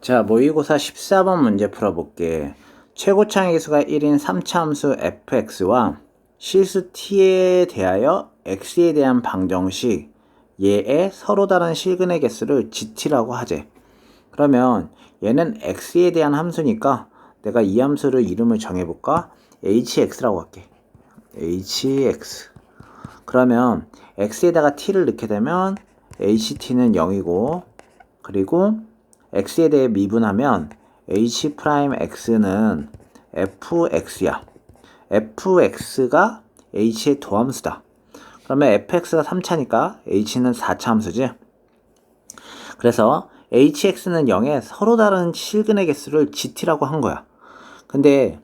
자, 모의고사 14번 문제 풀어볼게. 최고창의 수가 1인 3차 함수 fx와 실수 t에 대하여 x에 대한 방정식 얘의 서로 다른 실근의 개수를 gt라고 하재. 그러면 얘는 x에 대한 함수니까 내가 이 함수를 이름을 정해볼까? hx라고 할게. hx. 그러면 x에다가 t를 넣게 되면 ht는 0이고 그리고 x에 대해 미분하면 h'x는 fx야. fx가 h의 도함수다. 그러면 fx가 3차니까 h는 4차 함수지. 그래서 hx는 0에 서로 다른 실근의 개수를 gt라고 한 거야. 근데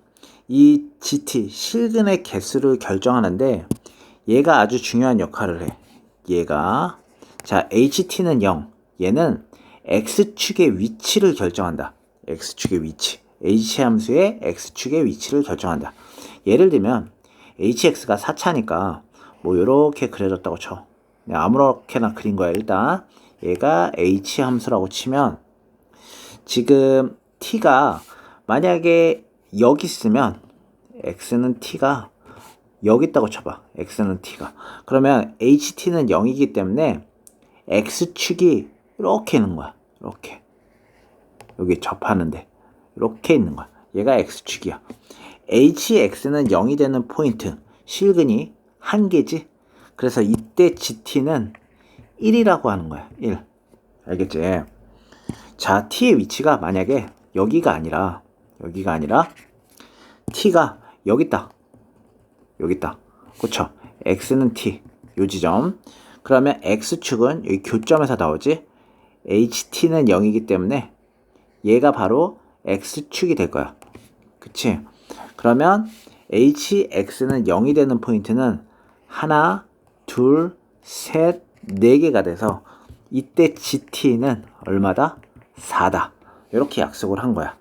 이 gt, 실근의 개수를 결정하는데 얘가 아주 중요한 역할을 해. 얘가 자 ht는 0, 얘는 x축의 위치를 결정한다. x축의 위치. h 함수의 x축의 위치를 결정한다. 예를 들면 hx가 4차니까 뭐 이렇게 그려졌다고 쳐. 그냥 아무렇게나 그린 거야. 일단 얘가 h 함수라고 치면 지금 t가 만약에 여기 있으면 x는 t가 여기 있다고 쳐봐. x는 t가. 그러면 ht는 0이기 때문에 x축이 이렇게 있는 거야. 이렇게. 여기 접하는데. 이렇게 있는 거야. 얘가 x축이야. hx는 0이 되는 포인트. 실근이 한 개지. 그래서 이때 gt는 1이라고 하는 거야. 1. 알겠지? 자, t의 위치가 만약에 여기가 아니라 여기가 아니라 t가 여기 있다. 여기 있다. 그쵸? x는 t. 요 지점. 그러면 x축은 여기 교점에서 나오지? Ht는 0이기 때문에 얘가 바로 x축이 될 거야. 그치? 그러면 hx는 0이 되는 포인트는 하나, 둘, 셋, 네 개가 돼서 이때 gt는 얼마다? 4다. 이렇게 약속을 한 거야.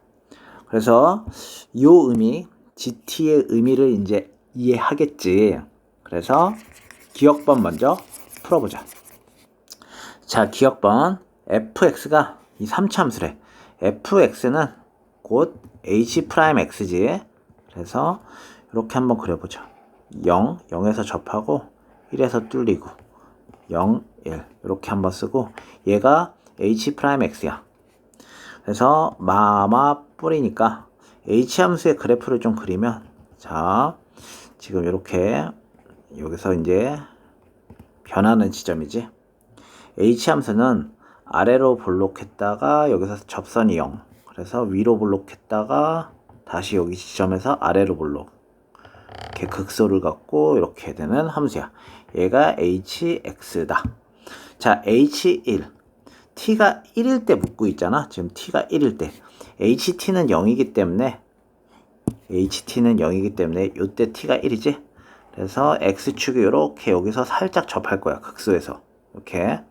그래서 요 의미, gt의 의미를 이제 이해하겠지. 그래서 기억번 먼저 풀어보자. 자, 기억번 fx가 이 3차 함수래. fx는 곧 h'x지. 그래서 이렇게 한번 그려보자. 0, 0에서 접하고 1에서 뚫리고 0, 1 이렇게 한번 쓰고 얘가 h'x야. 그래서 마마 뿌리니까 h 함수의 그래프를 좀 그리면 자 지금 이렇게 여기서 이제 변하는 지점이지. h 함수는 아래로 볼록했다가 여기서 접선이 0. 그래서 위로 볼록했다가 다시 여기 지점에서 아래로 볼록. 이렇게 극소를 갖고 이렇게 되는 함수야. 얘가 hx다. 자, h1. t가 1일 때 묻고 있잖아. 지금 t가 1일 때. ht는 0이기 때문에 ht는 0이기 때문에 이때 t가 1이지. 그래서 x축이 이렇게 여기서 살짝 접할 거야. 극소에서. 이렇게.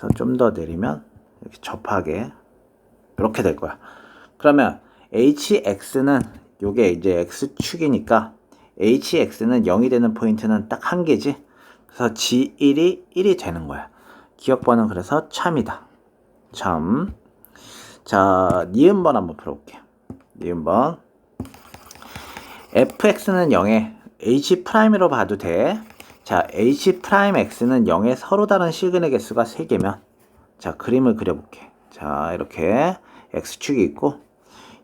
그래서 좀더 내리면 이렇게 접하게 이렇게 될 거야. 그러면 hx는 요게 이제 x축이니까 hx는 0이 되는 포인트는 딱 한 개지. 그래서 g1이 1이 되는 거야. 기억번은 그래서 참이다. 참. 자, 니은번 한번 풀어볼게. 니은번. fx는 0에 h'으로 봐도 돼. 자, h'x는 0에 서로 다른 실근의 개수가 3개면 자, 그림을 그려 볼게. 자, 이렇게 x축이 있고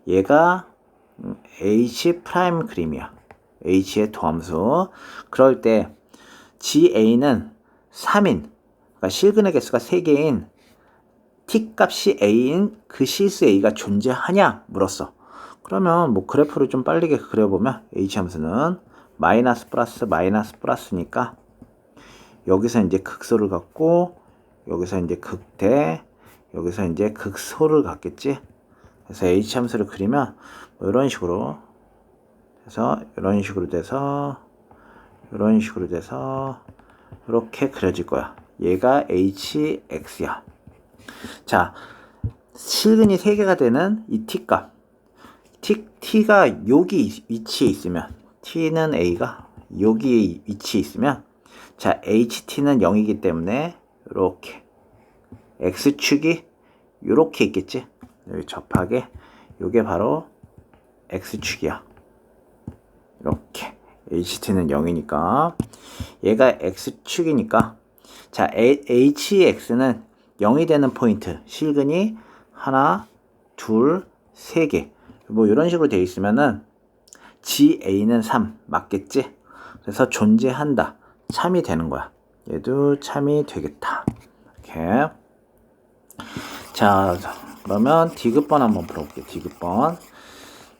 얘가 h' 그림이야. h의 도함수. 그럴 때 ga는 3인 그러니까 실근의 개수가 3개인 t 값이 a인 그 실수 a가 존재하냐 물었어. 그러면 뭐 그래프를 좀 빠르게 그려보면 h 함수는 마이너스 플러스 마이너스 플러스니까 여기서 이제 극소를 갖고 여기서 이제 극대 여기서 이제 극소를 갖겠지. 그래서 h 함수를 그리면 뭐 이런 식으로 그래서 이런 식으로 돼서 이런 식으로 돼서 이렇게 그려질 거야. 얘가 hx야. 자, 실근이 3개가 되는 이 t값. t, t가 여기 위치에 있으면 t는 a가 여기 위치에 있으면 자, ht는 0이기 때문에 이렇게 x축이 요렇게 있겠지? 여기 접하게 요게 바로 x축이야. 이렇게 ht는 0이니까 얘가 x축이니까 자 hx는 0이 되는 포인트 실근이 하나 둘 세 개 뭐 이런 식으로 되어 있으면은 GA는 3 맞겠지? 그래서 존재한다 참이 되는 거야. 얘도 참이 되겠다. 이렇게. 자 그러면 디귿번 한번 풀어볼게요. 디귿번.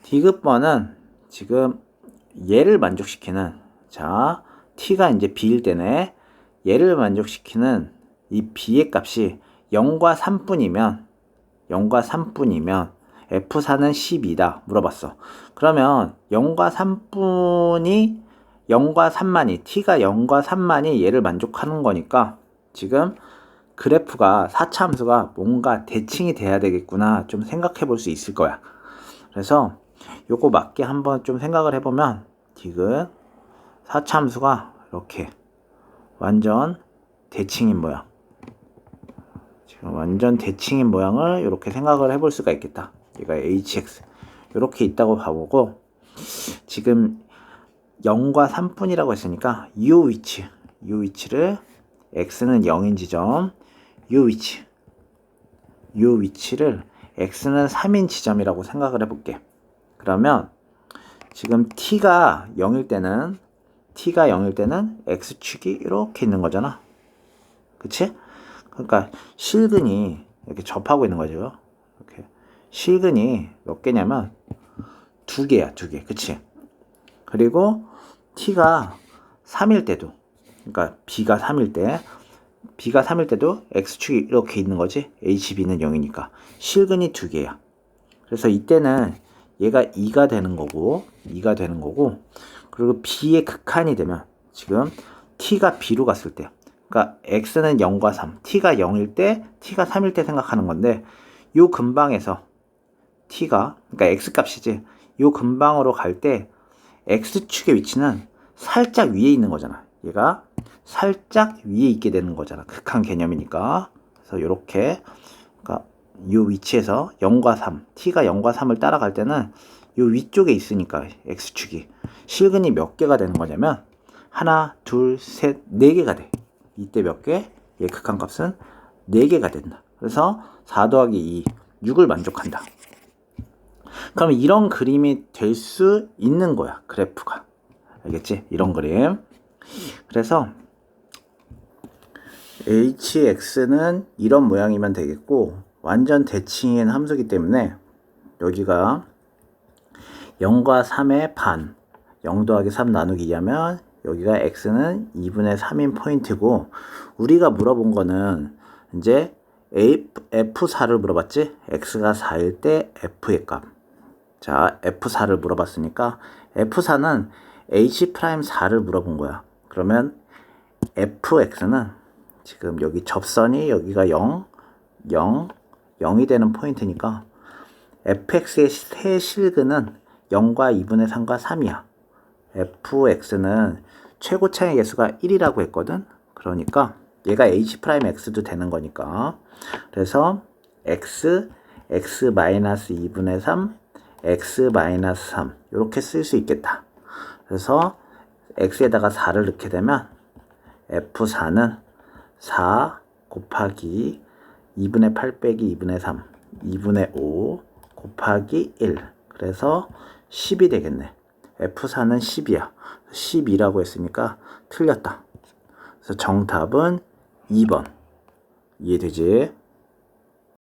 디귿번은 지금 얘를 만족시키는 자 t가 이제 b일 때네. 얘를 만족시키는 이 b의 값이 0과 3분이면 0과 3분이면 f4는 12다. 물어봤어. 그러면 0과 3분이 0과 3만이 t가 0과 3만이 얘를 만족하는 거니까 지금 그래프가 4차 함수가 뭔가 대칭이 돼야 되겠구나 좀 생각해 볼 수 있을 거야. 그래서 요거 맞게 한번 좀 생각을 해보면 디귿 4차 함수가 이렇게 완전 대칭인 모양. 지금 완전 대칭인 모양을 이렇게 생각을 해볼 수가 있겠다. 얘가 hx. 이렇게 있다고 봐보고 지금 0과 3분이라고 했으니까 이 위치 이 위치를 x는 0인 지점 이 위치 이 위치를 x는 3인 지점이라고 생각을 해볼게 그러면 지금 t가 0일 때는 t가 0일 때는 x축이 이렇게 있는 거잖아 그치? 그러니까 실근이 이렇게 접하고 있는 거죠 이렇게 실근이 몇 개냐면 두 개야 두개 그치? 그리고 t가 3일 때도 그러니까 b가 3일 때 b가 3일 때도 x축이 이렇게 있는 거지? Hb는 0이니까. 실근이 두 개야. 그래서 이때는 얘가 2가 되는 거고 2가 되는 거고 그리고 b의 극한이 되면 지금 t가 b로 갔을 때 그러니까 x는 0과 3 t가 0일 때 t가 3일 때 생각하는 건데 요 근방에서 t가 그러니까 x 값이지 요 근방으로 갈 때 x축의 위치는 살짝 위에 있는 거잖아. 얘가 살짝 위에 있게 되는 거잖아. 극한 개념이니까. 그래서 이렇게 그러니까 이 위치에서 0과 3 t가 0과 3을 따라갈 때는 이 위쪽에 있으니까 x축이. 실근이 몇 개가 되는 거냐면 하나 둘 셋 네 개가 돼. 이때 몇 개? 얘 극한값은 4개가 된다. 그래서 4 더하기 2 6을 만족한다 그럼 이런 그림이 될 수 있는 거야 그래프가 알겠지? 이런 그림 그래서 hx는 이런 모양이면 되겠고 완전 대칭인 함수기 때문에 여기가 0과 3의 반, 0 더하기 3 나누기 2하면 여기가 x는 2분의 3인 포인트고 우리가 물어본 거는 이제 f4를 물어봤지? x가 4일 때 f의 값. 자, f4를 물어봤으니까 f4는 h'4를 물어본 거야. 그러면 fx는 지금 여기 접선이 여기가 0, 0, 0이 되는 포인트니까 fx의 세 실근은 0과 2분의 3과 3이야. fx는 최고 차의 개수가 1이라고 했거든. 그러니까 얘가 h'x도 되는 거니까. 그래서 x, x-2분의 3, x-3 이렇게 쓸 수 있겠다. 그래서 x에다가 4를 넣게 되면 f4는 4 곱하기 2분의 8 빼기 2분의 3 2분의 5 곱하기 1 그래서 10이 되겠네. F4는 10이야. 12라고 했으니까 틀렸다. 그래서 정답은 2번. 이해되지?